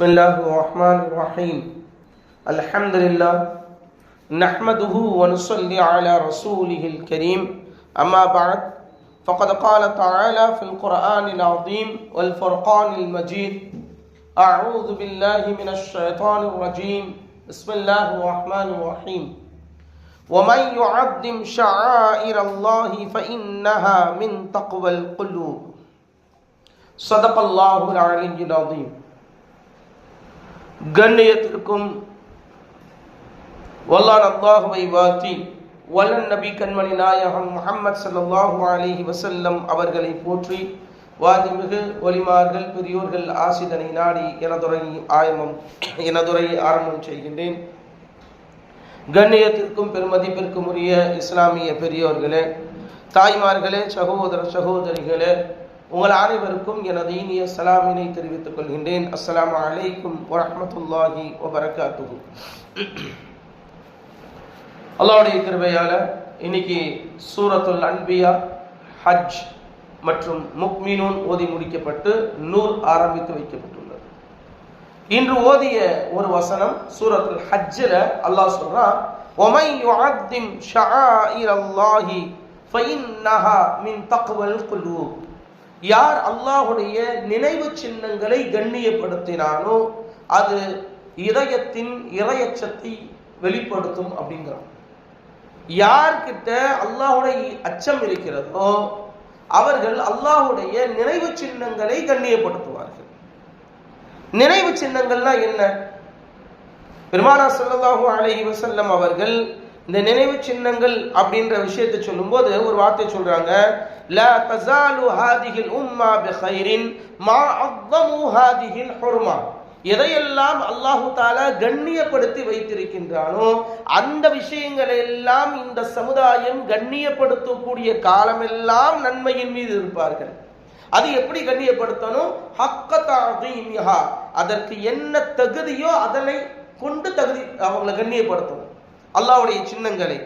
بسم الله الرحمن الرحيم. الحمد لله نحمده ونصلي على رسوله الكريم. أما بعد فقد قال تعالى في القرآن العظيم والفرقان المجيد أعوذ بالله من الشيطان الرجيم. بسم الله الرحمن الرحيم. ومن يعظم شعائر الله فإنها من تقوى القلوب. صدق الله العلي العظيم. கண்ணியத்திற்கும் வல்லான் அல்லாஹுவை வாத்தி வல்லன் நபி கண்மணி நாயகம் முகமது ஸல்லல்லாஹு அலிஹி வசல்லம் அவர்களை போற்றி வாதிமிகு ஒலிமார்கள் பெரியோர்கள் ஆசிதனை நாடி எனதுரை ஆயமம் எனதுரை ஆரம்பம் செய்கின்றேன். கண்ணியத்திற்கும் பெருமதிப்பிற்கும் உரிய இஸ்லாமிய பெரியோர்களே தாய்மார்களே சகோதர சகோதரிகளே உங்கள் அனைவருக்கும் எனது இனிய சலாமினை தெரிவித்துக் கொள்கின்றேன். அஸ்லாம் அலைக்கும் வரமத்துல்லாஹி வபரகாத்து அல்லாவுடைய கிருபையால் இன்னைக்கு சூரத்துல் அன்பியா ஹஜ் மற்றும் முக்மினூன் ஓதி முடிக்கப்பட்டு நூல் ஆரம்பித்து வைக்கப்பட்டுள்ளது. இன்று ஓதிய ஒரு வசனம் சூரத்துல் ஹஜ்ஜில் அல்லாஹ் சொல்றான் ஒமை யுஅத்திம் ஷஆயிர் அல்லாஹி ஃபஇன்னஹா மின் தக்வல் குலூப். யார் அல்லாஹுடைய நினைவு சின்னங்களை கண்ணியப்படுத்தினானோ அது இதயத்தின் இறையச்சத்தை வெளிப்படுத்தும் அப்படிங்கிறான். யார்கிட்ட அல்லாஹுடைய அச்சம் இருக்கிறதோ அவர்கள் அல்லாஹுடைய நினைவு சின்னங்களை கண்ணியப்படுத்துவார்கள். நினைவு சின்னங்கள்னா என்ன? பெருமானா ஸல்லல்லாஹு அலஹி வசல்லம் அவர்கள் இந்த நினைவு சின்னங்கள் அப்படின்ற விஷயத்தை சொல்லும்போது ஒரு வார்த்தை சொல்றாங்க لا تزال هذه உம்மா بخير மா அவ்வமு هذه ஹுர்மா. எதையெல்லாம் அல்லாஹு தாலா கண்ணியப்படுத்தி வைத்திருக்கின்றானோ அந்த விஷயங்களை எல்லாம் இந்த சமுதாயம் கண்ணியப்படுத்தக்கூடிய காலமெல்லாம் நன்மையின் மீது இருப்பார்கள். அது எப்படி கண்ணியப்படுத்தணும்? ஹக்கத்தா அதற்கு என்ன தகுதியோ அதனை கொண்டு தகுதி அவங்களை கண்ணியப்படுத்தணும். அல்லாவுடைய சின்னங்களை.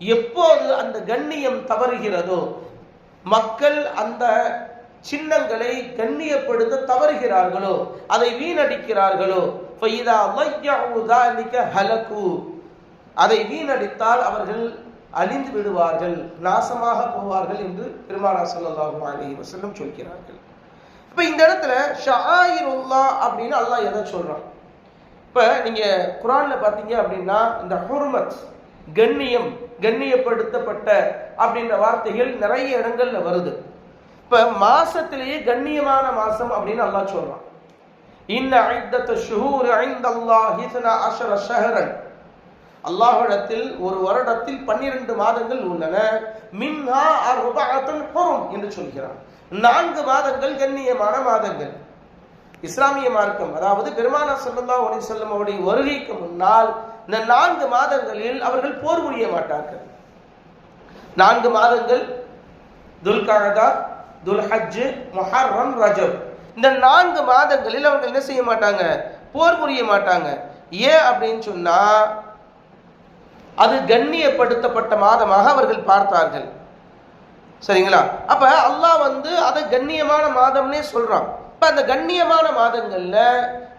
எப்போது அந்த கண்ணியம் தவறுகிறதோ மக்கள் அந்த சின்னங்களை கண்ணியப்படுத்த தவறுகிறார்களோ அதை வீணடிக்கிறார்களோ அதை வீணடித்தால் அவர்கள் அழிந்து விடுவார்கள் நாசமாக போவார்கள் என்று பெருமானா சல்லாஹூ அலி வசல்லம் சொல்கிறார்கள். இப்ப இந்த இடத்துல ஷாயிருல்லா அப்படின்னு அல்லாஹ் எதை சொல்றான்? இப்போ நீங்கள் குரானில் பார்த்தீங்க அப்படின்னா இந்த ஹுர்மத் கண்ணியம் கண்ணியப்படுத்தப்பட்ட அப்படின்ற வார்த்தைகள் நிறைய இடங்கள்ல வருது. இப்போ மாசத்திலேயே கண்ணியமான மாசம் அப்படின்னு அல்லாஹ் சொல்றான். இன்ன ஐத்தத்த ஷுஹூர் ஐந்தல்லாஹி அஷர ஷஹரன். ஒரு வருடத்தில் பன்னிரண்டு மாதங்கள் உள்ளன. மின்ஹா அர்பஅத்துன் ஹுரும் என்று சொல்கிறான். நான்கு மாதங்கள் கண்ணியமான மாதங்கள். இஸ்லாமிய மார்க்கம் அதாவது பெருமானா சல்லா அலி செல்லும் அவருடைய வருகைக்கு முன்னால் இந்த நான்கு மாதங்களில் அவர்கள் போர் புரிய மாட்டார்கள். நான்கு மாதங்கள் துல்காதா துல்ஹஜ் மொஹர்ரம் ரஜப். இந்த நான்கு மாதங்களில் அவர்கள் என்ன செய்ய மாட்டாங்க? போர் புரிய மாட்டாங்க. ஏன் அப்படின்னு சொன்னா அது கண்ணியப்படுத்தப்பட்ட மாதமாக அவர்கள் பார்த்தார்கள். சரிங்களா? அப்ப அல்லாஹ் வந்து அதை கண்ணியமான மாதம்னே சொல்றான். இப்ப அந்த கண்ணியமான மாதங்கள்ல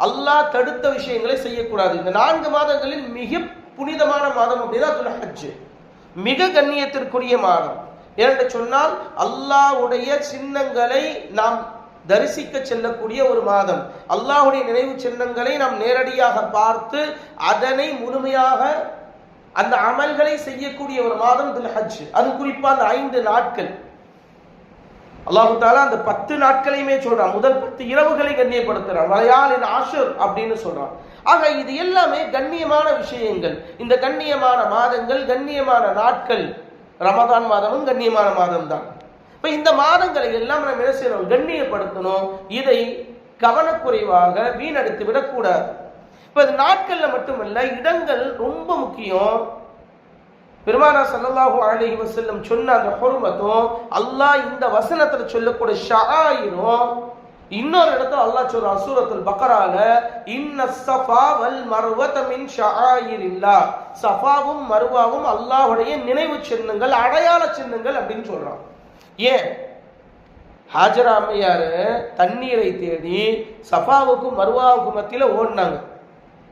அல்லாஹ் தடுத்த விஷயங்களை செய்யக்கூடாது. இந்த நான்கு மாதங்களில் மிக புனிதமான மாதம் அப்படின்னா துல்ஹஜ் மிக கண்ணியத்திற்குரிய மாதம். ஏனென்று சொன்னால் அல்லாஹ்வுடைய சின்னங்களை நாம் தரிசிக்க செல்லக்கூடிய ஒரு மாதம். அல்லாஹுடைய நினைவு சின்னங்களை நாம் நேரடியாக பார்த்து அதனை முழுமையாக அந்த அமல்களை செய்யக்கூடிய ஒரு மாதம் துல்ஹஜ் அது குறிப்பா அந்த ஐந்து நாட்கள். அல்லாஹு தாலா அந்த பத்து நாட்களையுமே சொல்றான். முதல் பத்து இரவுகளை கண்ணியப்படுத்துறான். வளையாளின் ஆஷர் அப்படின்னு சொல்றான். ஆக இது எல்லாமே கண்ணியமான விஷயங்கள். இந்த கண்ணியமான மாதங்கள் கண்ணியமான நாட்கள் ரமதான் மாதமும் கண்ணியமான மாதம் தான் இப்ப இந்த மாதங்களை எல்லாம் நம்ம என்ன செய்யணும்? கண்ணியப்படுத்தணும். இதை கவனக்குறைவாக வீணடித்து விடக்கூடாது. இப்ப இது நாட்கள்ல மட்டுமல்ல இடங்கள் ரொம்ப முக்கியம். பெருமானா சல்லல்லாஹு அலஹி வசல்லம் சொன்ன அந்த ஹுர்மத்தும் அல்லாஹ் இந்த வசனத்துல சொல்லக்கூடிய ஷாயிரும் இன்னொரு இடத்துல அல்லாஹ் சொல்ற சூரத்துல் பக்கரால இன்ன சஃபா வல் மர்வத மின் இல்லா சஃபாவும் மருவாவும் அல்லாஹுடைய நினைவு சின்னங்கள் அடையாள சின்னங்கள் அப்படின்னு சொல்றான். ஏன்? ஹாஜரா அம்மையார் தண்ணீரை தேடி சஃபாவுக்கும் மருவாவுக்கும் மத்தியில் ஓடினாங்க.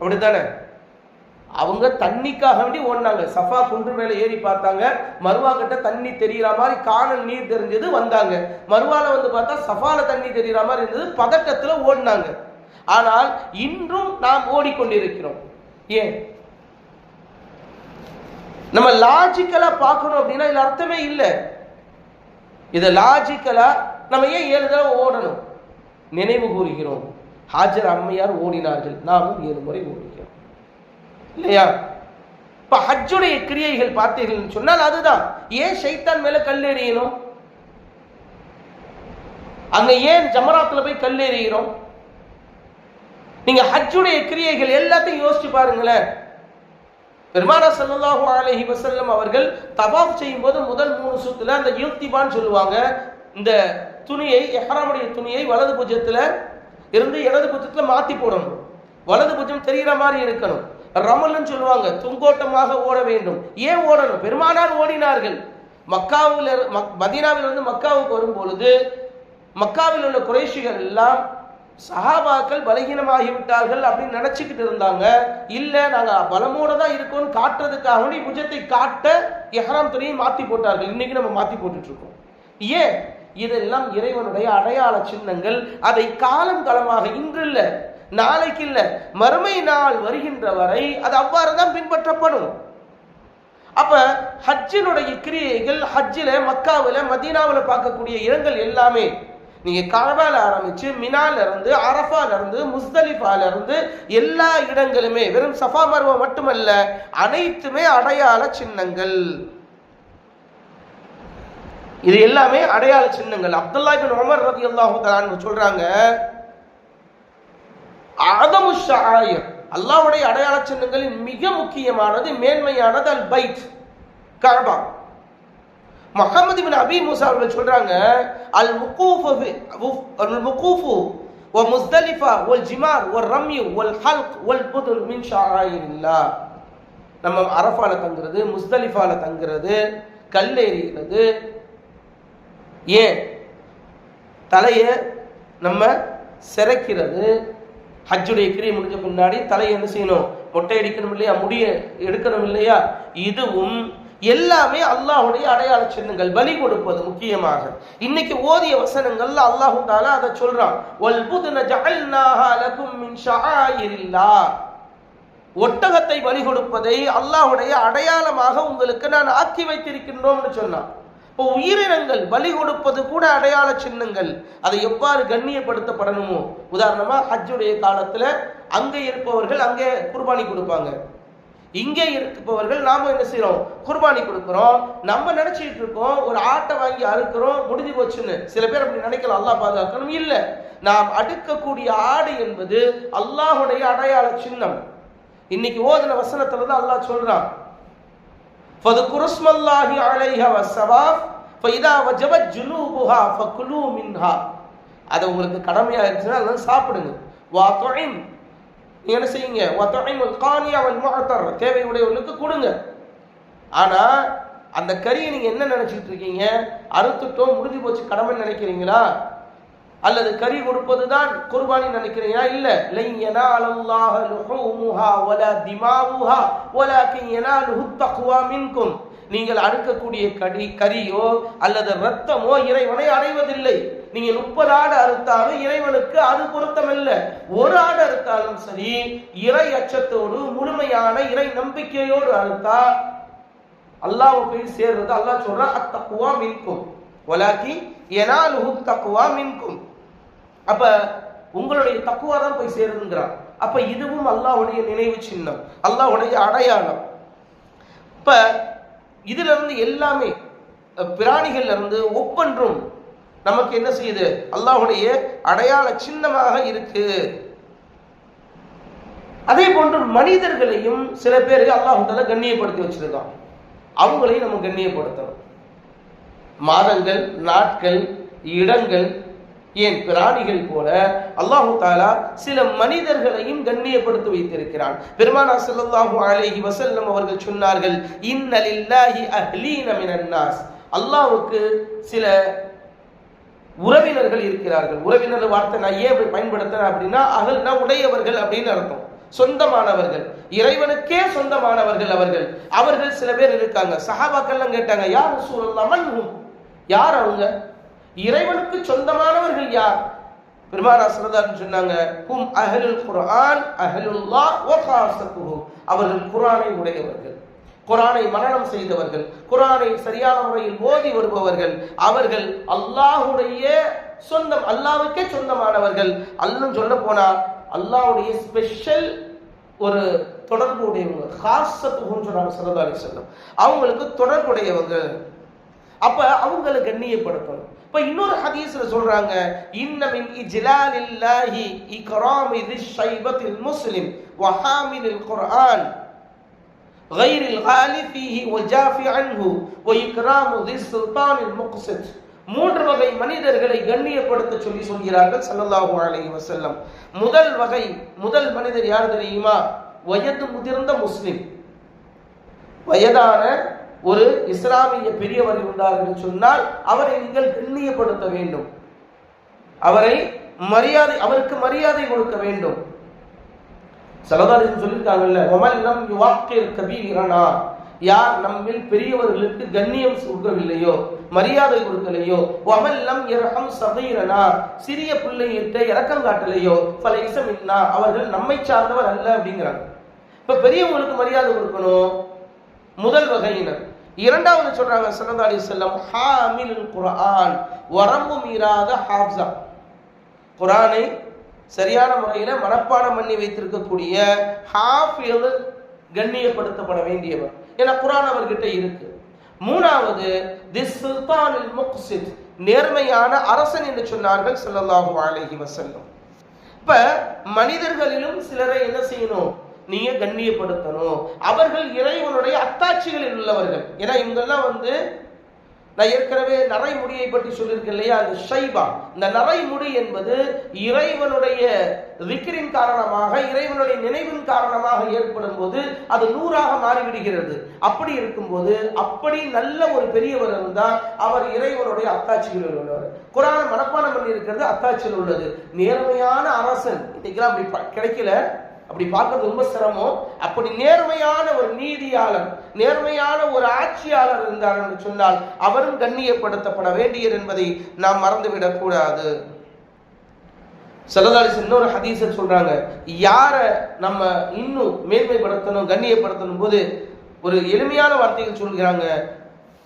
அப்படித்தானே? அவங்க தண்ணிக்காக வேண்டி ஓடினாங்க. சஃபா குன்று மேலே ஏறி பார்த்தாங்க. மருவா கிட்ட தண்ணி தெரிகிற மாதிரி காணல் நீர் தெரிஞ்சது வந்தாங்க. மருவால வந்து பார்த்தா சஃபால தண்ணி தெரிகிற மாதிரி இருந்தது. பதட்டத்துல ஓடினாங்க. ஆனால் இன்றும் நாம் ஓடிக்கொண்டிருக்கிறோம். ஏன்? நம்ம லாஜிக்கலா பார்க்கணும் அப்படின்னா இதுல அர்த்தமே இல்லை. இதை லாஜிக்கலா நம்ம ஏன் ஏழு தடவை ஓடணும்? நினைவு கூறுகிறோம். ஹாஜர் அம்மையார் ஓடினார்கள். நாமும் ஏழு முறை ஓடுகிறோம். இல்லையா? இப்ப ஹஜ்ஜுடைய கிரியைகள் பார்த்தீர்கள் சொன்னால் அதுதான். ஏன் ஷைத்தான் மேல கல்லெறியணும் அங்க ஏன் ஜமராத்துல போய் கல் எறிகிறோம் நீங்க ஹஜ்ஜுடைய கிரியைகள் எல்லாத்தையும் யோசிச்சு பாருங்களேன். பெருமானா சல்லாஹூ அலஹி வசல்லம் அவர்கள் தபாப் செய்யும் போது முதல் மூணு சுத்துல அந்த யுக்திபான்னு சொல்லுவாங்க. இந்த துணியை எஹராமுடைய துணியை வலது புஜத்துல இருந்து இடது புஜத்துல மாத்தி போடணும். வலது புஜம் தெரிகிற மாதிரி இருக்கணும். ரமல்னு சொல்லுவாங்க துங்கோட்டமாக ஓட வேண்டும். ஏன் ஓடணும்? பெருமானார் ஓடினார்கள். மக்காவில் மதீனாவில் இருந்து மக்காவுக்கு வரும் பொழுது மக்காவில் உள்ள குறைஷிகள் எல்லாம் சஹாபாக்கள் பலகீனமாகிவிட்டார்கள் அப்படின்னு நினைச்சுக்கிட்டு இருந்தாங்க. இல்ல நாங்க பலமோட தான் இருக்கோம்னு காட்டுறதுக்காக வேண்டி புஜத்தை காட்ட எஹராம் துணியை மாத்தி போட்டார்கள். இன்னைக்கு நம்ம மாத்தி போட்டுட்டு இருக்கோம் ஏன்? இதெல்லாம் இறைவனுடைய அடையாள சின்னங்கள். அதை காலம் காலமாக இன்று நாளைக்கு இல்ல மறுமை நாள் வருகின்ற வரை அது அவ்வாறு தான் பின்பற்றப்படும். அப்ப ஹஜ்ஜினுடைய கிரியைகள் ஹஜ்ஜில மக்காவில் மதீனாவில் பார்க்கக்கூடிய இடங்கள் எல்லாமே நீங்க காபால ஆரம்பிச்சு மினால இருந்து அரஃபால இருந்து முஸ்தலிஃபால இருந்து எல்லா இடங்களுமே வெறும் சஃபா மர்வா மட்டுமல்ல அனைத்துமே அடையாள சின்னங்கள். இது எல்லாமே அடையாள சின்னங்கள். அப்துல்லா பின் உமர் ரதி அல்லாஹு சொல்றாங்க அதமு ஷாயர் அல்லாவுடைய அடையாள சின்னங்களில் மிக முக்கியமானது மேன்மையானது அல் பைத் கஅபா முகமது பின் அபி மூசா அவர்கள் சொல்றாங்க அல் முகூஃபு அல் முகூஃபு ஓ முஸ்தலிஃபா ஓல் ஜிமார் ஓ ரம்யு ஓல் ஹல்க் ஓல் புதுல் மின் ஷாயிரில்லா நம்ம அரஃபால தங்குறது முஸ்தலிஃபால தங்குறது கல் எறிகிறது ஏன்? தலையை நம்ம சிறைக்கிறது. ஹஜ்ஜுடைய கிரியை முடிஞ்ச பின்னாடி தலையை என்ன செய்யணும்? மொட்டை அடிக்கணும் இல்லையா? முடிய எடுக்கணும் இல்லையா? இதுவும் எல்லாமே அல்லாஹுடைய அடையாள சின்னங்கள் பலி கொடுப்பது முக்கியமாக. இன்னைக்கு ஓதிய வசனங்கள்ல அல்லாஹு தாலா அதை சொல்றான். ஒட்டகத்தை பலி கொடுப்பதை அல்லாஹுடைய அடையாளமாக உங்களுக்கு நான் ஆக்கி வைத்திருக்கின்றோம்னு சொன்னான். இப்போ உயிரினங்கள் பலி கொடுப்பது கூட அடையாள சின்னங்கள். அதை எவ்வாறு கண்ணியப்படுத்தப்படணுமோ? உதாரணமா ஹஜ்ஜுடைய காலத்துல அங்கே இருப்பவர்கள் அங்கே குர்பானி கொடுப்பாங்க. இங்கே இருப்பவர்கள் நாம என்ன செய்யறோம் குர்பானி கொடுக்குறோம். நம்ம நினைச்சிட்டு இருக்கோம் ஒரு ஆட்டை வாங்கி அறுக்கிறோம் முடிஞ்சு போச்சுன்னு. சில பேர் அப்படி நினைக்கலாம் அல்லாஹ் பாதுகாக்கணும். இல்ல. நாம் அடுக்கக்கூடிய ஆடு என்பது அல்லாஹுடைய அடையாள சின்னம். இன்னைக்கு ஓதுன வசனத்துல தான் அல்லாஹ் சொல்றான். فذكر اسم الله عليها والسواف فإذا وجبت جنوبها فكلوا منها அது உங்களுக்கு கடமையா இருந்துச்சுன்னா அதெல்லாம் சாப்பிடுங்க வாத்துஇம் நீங்க என்ன செய்யுங்க வாத்துஇமுல் கானியா வல் முஅத்தர் தேவை உடையவர்களுக்கு கொடுங்க ஆனா அந்த கறியை நீங்க என்ன நினைச்சிட்டு இருக்கீங்க அறுத்துட்டோம் முடிஞ்சு போச்சு கடமை நினைக்கிறீங்களா அல்லது கறி கொடுப்பது தான் குர்பானி நினைக்கிறீங்களா? இல்ல. லைன் யனாலல்லாஹ லுஹூமுஹா வலா திமாவுஹா வலாக்கின் யனாலுஹு தக்வா மின்கும். நீங்கள் அறுக்கக்கூடிய கடி கறியோ அல்லது ரத்தமோ இறைவனை அடைவதில்லை. நீங்கள் முப்பது ஆடு அறுத்தாலும் இறைவனுக்கு அது பொருத்தமல்ல. ஒரு ஆடு அறுத்தாலும் சரி இறை அச்சத்தோடு முழுமையான இறை நம்பிக்கையோடு அறுத்தா அல்லாஹ் போய் சேர்றது அல்லாஹ் சொல்றான் அத்தக்குவா மின்கும். ஒலாக்கி எனாலுஹு தக்குவா மின்கும். அப்ப உங்களுடைய தக்குவா தான் போய் சேருதுங்கிறான். அப்ப இதுவும் அல்லாவுடைய நினைவு சின்னம் அல்லாவுடைய அடையாளம். இப்ப இதுல இருந்து எல்லாமே பிராணிகள்ல இருந்து ஒவ்வொன்றும் நமக்கு என்ன செய்யுது? அல்லாஹுடைய அடையாள சின்னமாக இருக்கு. அதே போன்று மனிதர்களையும் சில பேர் அல்லாஹ் கண்ணியப்படுத்தி வச்சிருக்கான். அவங்களையும் நம்ம கண்ணியப்படுத்தணும். மாதங்கள் நாட்கள் இடங்கள் ஏன் பிராணிகள் போல அல்லாஹு தாலா சில மனிதர்களையும் கண்ணியப்படுத்தி வைத்திருக்கிறான். பெருமானா ஸல்லல்லாஹு அலேஹி வசல்லம் அவர்கள் சொன்னார்கள் இன்னலில்லாஹி அஹ்லீன மினன் நாஸ். சில உறவினர்கள் இருக்கிறார்கள். உறவினர் வார்த்தை நான் ஏன் அப்படி பயன்படுத்துறேன் அப்படின்னா அகல்னா உடையவர்கள் அப்படின்னு அர்த்தம். சொந்தமானவர்கள். இறைவனுக்கே சொந்தமானவர்கள் அவர்கள். அவர்கள் சில பேர் இருக்காங்க. சஹாபாக்கள்லாம் கேட்டாங்க யார் சூழல்லாம் யார் அவங்க? இறைவனுக்கு சொந்தமானவர்கள் யார்? பெருமானா சரதார் சொன்னாங்க ஹும் அஹலுல் குரான் அஹலுல்லா வ காசத்துஹு அவர்கள் குரானை உடையவர்கள் குரானை மரணம் செய்தவர்கள் குரானை சரியான முறையில் ஓதி வருபவர்கள். அவர்கள் அல்லாஹுடைய சொந்தம் அல்லாவுக்கே சொந்தமானவர்கள். அல்லும் சொல்ல போனா அல்லாவுடைய ஸ்பெஷல் ஒரு தொடர்பு உடையவங்க காசத்துஹுன்னு சொன்னாங்க சல்லல்லாஹு அலைஹி அவங்களுக்கு தொடர்புடையவங்க. அப்ப அவங்களை கண்ணியப்படுத்தணும். இப்ப இன்னொரு ஹதீஸ்ல சொல்றாங்க இன்ன மின் இஜ்லாலில்லாஹி இக்ராமி ஷைபத்தில் முஸ்லிம் வஹாமிலில் குர்ஆன் غير الغالي فيه وجافي عنه وإكرام ذي السلطان المقسط மூன்று வகை மனிதர்களை கண்ணியப்படுத்த சொல்லி சொல்கிறார்கள் ஸல்லல்லாஹு அலைஹி வஸல்லம் முதல் வகை முதல் மனிதர் யார் தெரியுமா வயது முதிர்ந்த முஸ்லிம் வயதான ஒரு இஸ்லாமிய பெரியவர் இருந்தார் என்று சொன்னால் அவரை நீங்கள் கண்ணியப்படுத்த வேண்டும். அவரை மரியாதை அவருக்கு மரியாதை கொடுக்க வேண்டும். சலதாரிசன் சொல்லியிருக்காங்கல்ல ஒமல் நம் யுவாக்கில் கபீரனா? யார் நம்மில் பெரியவர்களுக்கு கண்ணியம் கொடுக்கவில்லையோ மரியாதை கொடுக்கலையோ ஒமல்லம் இரகம் சகைரனா? சிறிய பிள்ளையிட்ட இறக்கம் காட்டலையோ பல இசமின்னா அவர்கள் நம்மை சார்ந்தவர் அல்ல அப்படிங்கிறாங்க. இப்ப பெரியவங்களுக்கு மரியாதை கொடுக்கணும் முதல் வகையினர். இரண்டாவது சொல்றாங்க சல்லா அலி செல்லம் ஹாமில் குரான் வரம்பு மீறாத ஹாஃப்ஸா. குரானை சரியான முறையில் மனப்பாடம் பண்ணி வைத்திருக்கக்கூடிய ஹாஃபில் கண்ணியப்படுத்தப்பட வேண்டியவர். ஏன்னா குரான் அவர்கிட்ட இருக்கு. மூணாவது தி சுல்தானில் முக்சித் நேர்மையான அரசன் என்று சொன்னார்கள் செல்லல்லாஹு அலைஹி வசல்லம் இப்ப மனிதர்களிலும் சிலரை என்ன செய்யணும்? நீங்க கண்ணியப்படுத்தணும் அவர்கள் இறைவனுடைய அத்தாட்சிகளில் உள்ளவர்கள். ஏன்னா இவங்கெல்லாம் வந்து நான் ஏற்கனவே நரைமுடியை பற்றி சொல்லியிருக்கேன் இல்லையா? அந்த ஷைபா. இந்த நரைமுடி என்பது இறைவனுடைய விக்கிரின் காரணமாக இறைவனுடைய நினைவின் காரணமாக ஏற்படும் போது அது நூறாக மாறிவிடுகிறது. அப்படி இருக்கும்போது அப்படி நல்ல ஒரு பெரியவர் இருந்தால் அவர் இறைவனுடைய அத்தாட்சியில் உள்ளவர். குரான மனப்பானம் பண்ணி இருக்கிறது அத்தாட்சியில் உள்ளது. நேர்மையான அரசன். இன்னைக்கெல்லாம் அப்படி கிடைக்கல. அப்படி பார்க்கறது ரொம்ப சிரமம். அப்படி நேர்மையான ஒரு நீதியாளர் நேர்மையான ஒரு ஆட்சியாளர் இருந்தார் என்று சொன்னால் அவரும் கண்ணியப்படுத்தப்பட வேண்டியர் என்பதை நாம் மறந்துவிடக் கூடாது. சல்லதாலிஸ் இன்னொரு ஹதீஸில் சொல்றாங்க. யாரை நம்ம இன்னும் மேன்மைப்படுத்தணும் கண்ணியப்படுத்தணும் போது ஒரு எளிமையான வார்த்தைகள் சொல்கிறாங்க.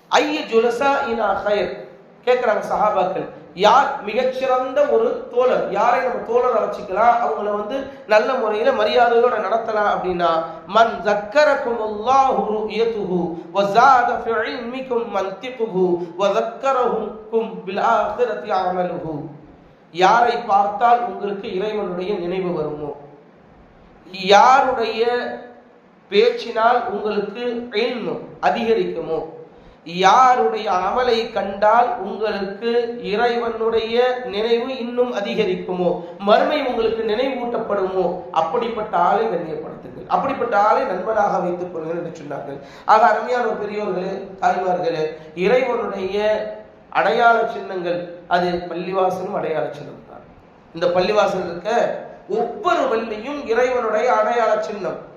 ஐய ஜுலசா இனா ஹயர் கேட்குறாங்க சஹாபாக்கள். யார் மிகச்சிறந்த ஒரு தோழர் யாரை நம்ம தோழரை வச்சுக்கலாம்? அவங்கள வந்து நல்ல முறையில மரியாதையோட நடத்தலாம் அப்படின்னா மன் ஜக்கரக்கும் அல்லாஹு ருயத்துஹு வஸாத ஃபி இல்மிக்கும் மன்திகுஹு வதக்கரஹுக்கும் பில் ஆகிரத்தி அமலுஹு. யாரை பார்த்தால் உங்களுக்கு இறைவனுடைய நினைவு வருமோ? யாருடைய பேச்சினால் உங்களுக்கு அதிகரிக்குமோ? யாருடைய அமலை கண்டால் உங்களுக்கு இறைவனுடைய நினைவு இன்னும் அதிகரிக்குமோ? மறுமை உங்களுக்கு நினைவூட்டப்படுமோ? அப்படிப்பட்ட ஆளை கண்ணியப்படுத்துங்கள். அப்படிப்பட்ட ஆளை நண்பனாக வைத்துக் கொள்ளுங்கள் என்று சொன்னார்கள். ஆக அருமையான பெரியோர்களே தாய்மார்களே இறைவனுடைய அடையாள சின்னங்கள் அது பள்ளிவாசலும் அடையாள சின்னம் தான் இந்த பள்ளிவாசல் இருக்க ஒவ்வொரு பள்ளியும் இறைவனுடைய அடையாள சின்னம்.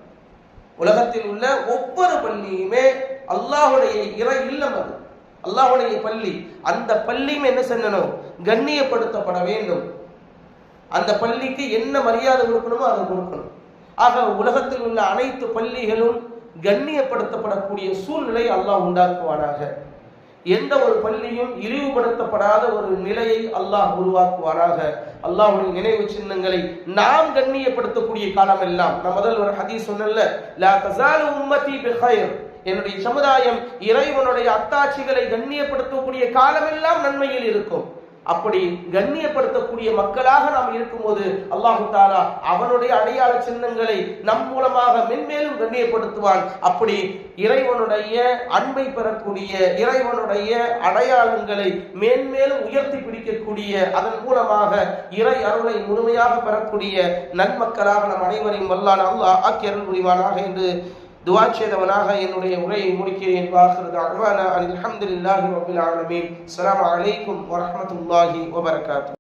உலகத்தில் உள்ள ஒவ்வொரு பள்ளியுமே அல்லாஹுடைய இறை இல்லம் அது. அல்லாஹுடைய பள்ளி. அந்த பள்ளியும் என்ன செய்யணும் கண்ணியப்படுத்தப்பட வேண்டும். அந்த பள்ளிக்கு என்ன மரியாதை கொடுக்கணுமோ அதை கொடுக்கணும். ஆக உலகத்தில் உள்ள அனைத்து பள்ளிகளும் கண்ணியப்படுத்தப்படக்கூடிய சூழ்நிலை அல்லாஹ் உண்டாக்குவானாக. எந்த ஒரு பள்ளியும் இழிவுபடுத்தப்படாத ஒரு நிலையை அல்லாஹ் உருவாக்குவாராக அல்லாஹுடைய நினைவு சின்னங்களை நாம் கண்ணியப்படுத்தக்கூடிய காலம் எல்லாம் நான் முதல் ஒரு ஹதீஸ் சொன்னல லா தஸாலு உம்மதி பிஹைர் என்னுடைய சமுதாயம் இறைவனுடைய அத்தாட்சிகளை கண்ணியப்படுத்தக்கூடிய காலமெல்லாம் நன்மையில் இருக்கும். அப்படி கண்ணியப்படுத்தக்கூடிய மக்களாக நாம் இருக்கும்போது அல்லாஹு தாலா அவனுடைய அடையாள சின்னங்களை நம் மூலமாக மென்மேலும் கண்ணியப்படுத்துவான். அப்படி இறைவனுடைய அன்பை பெறக்கூடிய இறைவனுடைய அடையாளங்களை மேன்மேலும் உயர்த்தி பிடிக்கக்கூடிய அதன் மூலமாக இறை அருளை முழுமையாக பெறக்கூடிய நன்மக்களாக நம் அனைவரையும் வல்லான் அல்லாஹ் ஆக்கி அருள் புரிவானாக என்று துவா செய்தவனாக என்னுடைய உரையை முடிக்கிறேன். வாஹிரு அல்ஹம்துலில்லாஹி ரப்பில் ஆலமீன். அஸ்லாம் வலைக்கும் வரமத்துல்லாஹி வபரகாத்துஹு